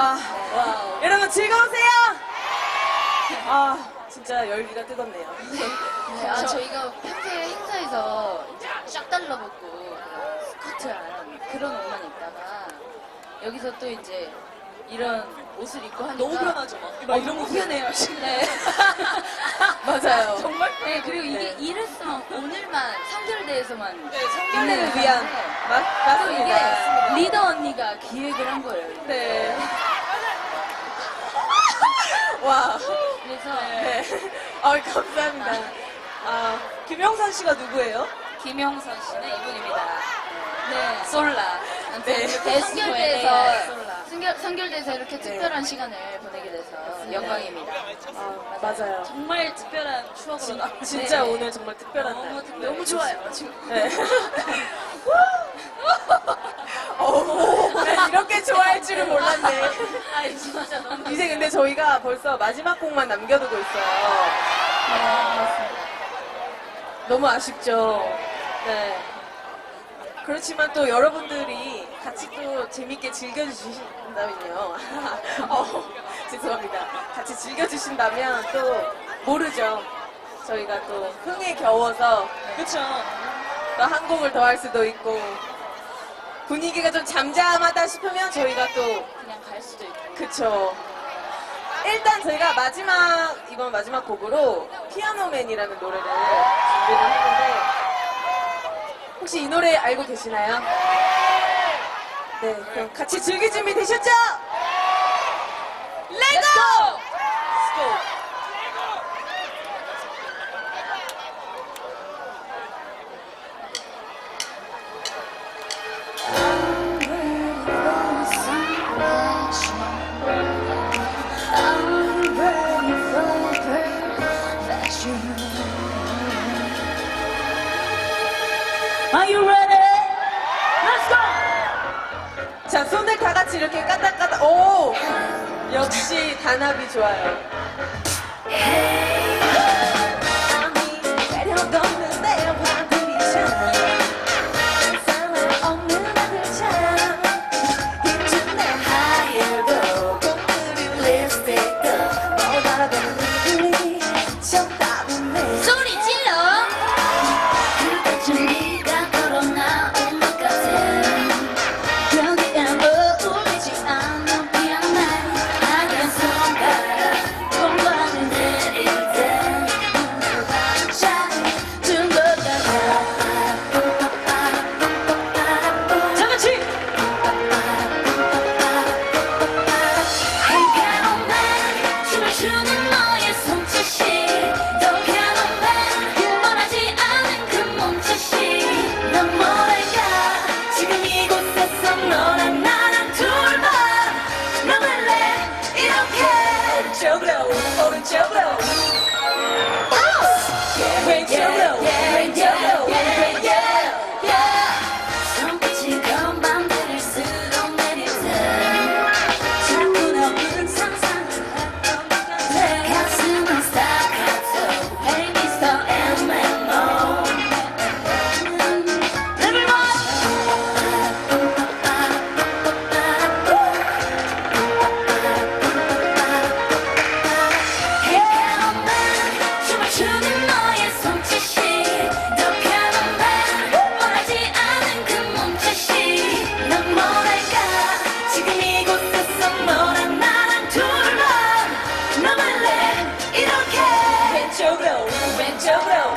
아. 여러분 즐거우세요? 아, 진짜 열기가 뜨겁네요. 네, 아, 저희가 평소에 행사에서 쫙 달라붙고 그런 스커트한 그런 옷만 입다가 여기서 또 이제 이런 옷을 입고 하니까 너무 편하죠, 막. 막 이런 거 편해요. 네. 맞아요. 정말? 네, 그리고 이게 네. 이랬으면 오늘만 성결대에서만 네, 성결대를 입는 위한 건데 맞, 또 이게 맞습니다. 리더 언니가 기획을 한 거예요. 네. 와. 그래서 네. 아, 감사합니다. 아, 김영선 씨가 누구예요? 김영선 씨는 이분입니다. 네, 솔라. 네. 네, 성결대에서 네, 성결, 성결대에서 이렇게 특별한 시간을 보내게 돼서 영광입니다. 아, 맞아요. 정말 특별한 추억으로 남. 진짜 네. 오늘 정말 특별한 날. 너무 특- 너무 좋아요. 지금. 네. 어, 난 이렇게 좋아할 줄은 몰랐네. 아, 진짜 너무. 이제 근데 저희가 벌써 마지막 곡만 남겨두고 있어요. 너무 아쉽죠. 네. 그렇지만 또 여러분들이 같이 또 재밌게 즐겨주신다면요. 어, 죄송합니다. 같이 즐겨주신다면 또 모르죠. 저희가 또 흥에 겨워서 그쵸. 또한 곡을 더 할 수도 있고 분위기가 좀 잠잠하다 싶으면 저희가 또 그냥 갈 수도 있고. 그쵸. 일단 저희가 마지막, 이번 마지막 곡으로 피아노맨이라는 노래를 준비를 했는데, 혹시 이 노래 알고 계시나요? 네, 그럼 같이 즐길 준비 되셨죠? 자, 손들 다 같이 이렇게 까딱까딱, 오! 역시 단합이 좋아요. Başımı showgirl.